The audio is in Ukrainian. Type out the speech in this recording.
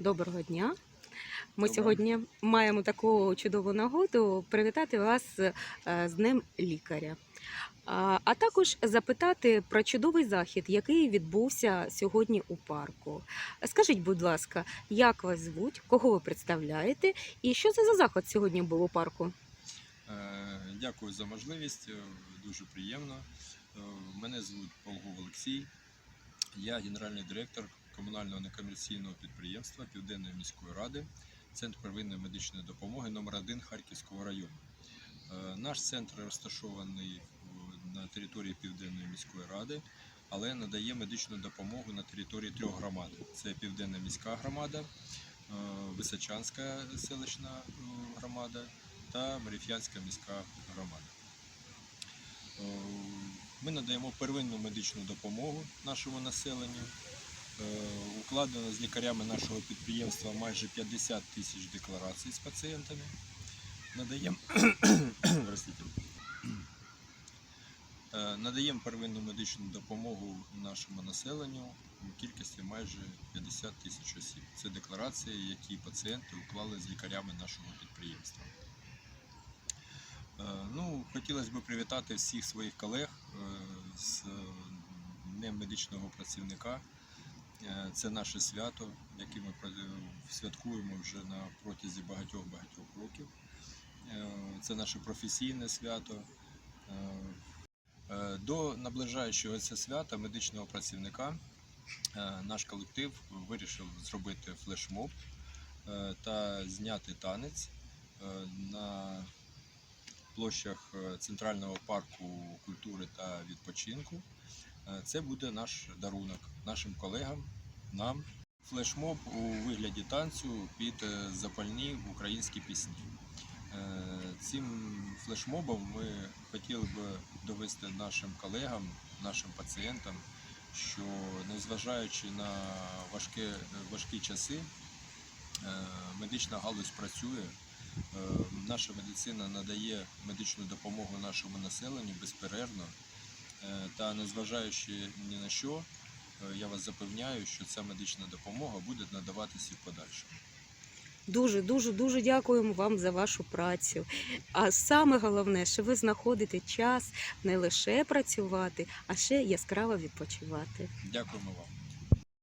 Доброго дня. Ми Доброго. сьогодні маємо таку чудову нагоду привітати вас е, з Днем лікаря. А також запитати про чудовий захід, який відбувся сьогодні у парку. Скажіть, будь ласка, як вас звуть, кого ви представляєте, і що це за заход сьогодні був у парку? Е, Дякую за можливість, е, дуже приємно. Мене звуть Полгов Олексій. Я генеральний директор комунального некомерційного підприємства Південної міської ради, Центр первинної медичної допомоги номер 1 Харківського району. Е, Наш центр розташований на території Південної міської ради, але надає медичну допомогу на території трьох громад: це Південна міська громада, е, Височанська селищна е, громада та Маріф'янська міська громада. Ми надаємо первинну медичну допомогу нашому населенню. Е, Укладено з лікарями нашого підприємства майже 50 тисяч декларацій з пацієнтами. Надаємо. Е, надаємо первинну медичну допомогу нашому населенню у кількості майже 50 тисяч осіб. Це декларації, які пацієнти уклали з лікарями нашого підприємства. Е, Ну, хотілося б привітати всіх своїх колег з Днем медичного працівника. Е, Це наше свято, яке ми святкуємо вже на протязі багатьох-багатьох років. Е, Це наше професійне свято. Е, До наближаючого це свята медичного працівника наш колектив вирішив зробити флешмоб та зняти танець на площах Центрального парку культури та відпочинку. Е, Це буде наш дарунок нашим колегам, нам. Флешмоб у вигляді танцю під е, запальні українські пісні. Е, Цим флешмобом ми хотіли б довести нашим колегам, нашим пацієнтам, що незважаючи на важке, важкі часи, медична галузь працює. Наша медицина надає медичну допомогу нашому населенню безперервно. Е, Та незважаючи ні на що, е, я вас запевняю, що ця медична допомога буде надаватися в подальшому. Дуже, дуже, дуже дякуємо вам за вашу працю. А саме головне, що ви знаходите час не лише працювати, а ще яскраво відпочивати. Дякуємо вам.